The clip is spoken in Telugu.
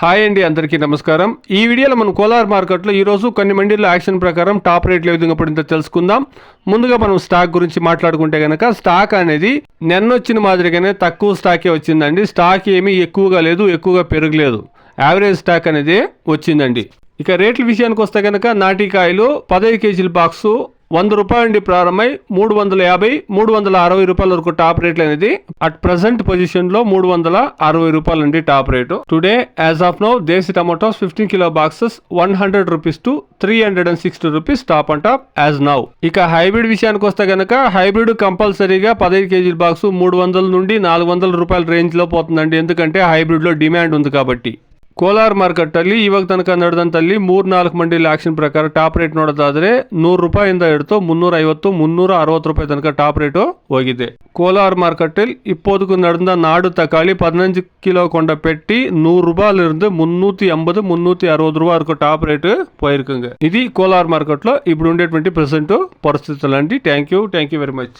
హాయ్ అండి అందరికీ నమస్కారం. ఈ వీడియోలో మనం కోలార్ మార్కెట్లో ఈరోజు కొన్ని మండీల్లో యాక్షన్ ప్రకారం టాప్ రేట్లు ఏ విధంగా పడిందో తెలుసుకుందాం. ముందుగా మనం స్టాక్ గురించి మాట్లాడుకుంటే కనుక స్టాక్ అనేది నిన్న వచ్చిన మాదిరిగానే తక్కువ స్టాకే వచ్చిందండి. స్టాక్ ఏమీ ఎక్కువగా లేదు ఎక్కువగా పెరగలేదు. యావరేజ్ స్టాక్ అనేది వచ్చిందండి. ఇక రేట్ల విషయానికి వస్తే కనుక నాటికాయలు పదహైదు కేజీల బాక్సు వంద రూపాయల నుండి ప్రారంభమై మూడు వందల యాభై మూడు వందల అరవై రూపాయల వరకు టాప్ రేట్లు అనేది అట్ ప్రజెంట్ పొజిషన్లో మూడు వందల అరవై రూపాయల నుండి top rate. Today as of now desi tomatoes fifteen kilo boxes one hundred rupees to three hundred and sixty rupees top and top as now. ఇక హైబ్రిడ్ విషయానికి వస్తే కనుక హైబ్రిడ్ కంపల్సరీగా పదహైదు కేజీల బాక్స్ మూడు వందల నుండి నాలుగు వందల రూపాయల రేంజ్లో పోతుందండి. ఎందుకంటే హైబ్రిడ్లో డిమాండ్ ఉంది కాబట్టి. ಕೋಲಾರ ಮಾರ್ಕೆಟಲ್ಲಿ ಇವಾಗ ತನಕ ನಡೆದಂತಲ್ಲಿ ಮೂರು ನಾಲ್ಕು ಮಂಡಿಲಿ ಆಕ್ಷನ್ ಪ್ರಕಾರ ಟಾಪ್ ರೇಟ್ ನೋಡೋದಾದರೆ ನೂರು ರೂಪಾಯಿಂದ ಹಿಡಿದು ಮುನ್ನೂರ ಐವತ್ತು ಮುನ್ನೂರ ಅರವತ್ತು ರೂಪಾಯಿ ತನಕ ಟಾಪ್ ರೇಟು ಹೋಗಿದೆ ಕೋಲಾರ ಮಾರ್ಕೆಟಲ್ಲಿ இப்போதுக்கு நடந்த ನಾಡು ತಕ್ಕಾಳಿ பதினஞ்சு கிலோ கொண்ட பெட்டி நூறு ரூபாயிலிருந்து முந்நூற்றி ஐம்பது முந்நூற்றி அறுபது ரூபா இருக்கும் టాప్ రేటు పోయిరుకుంగ ఇది కోలార్ మార్కెట్లో ఇప్పుడు ఉండేటువంటి ಪ್ರೆಸೆಂಟು ಪರಿಸ್ಥಿತಿ అండి thank you thank you very much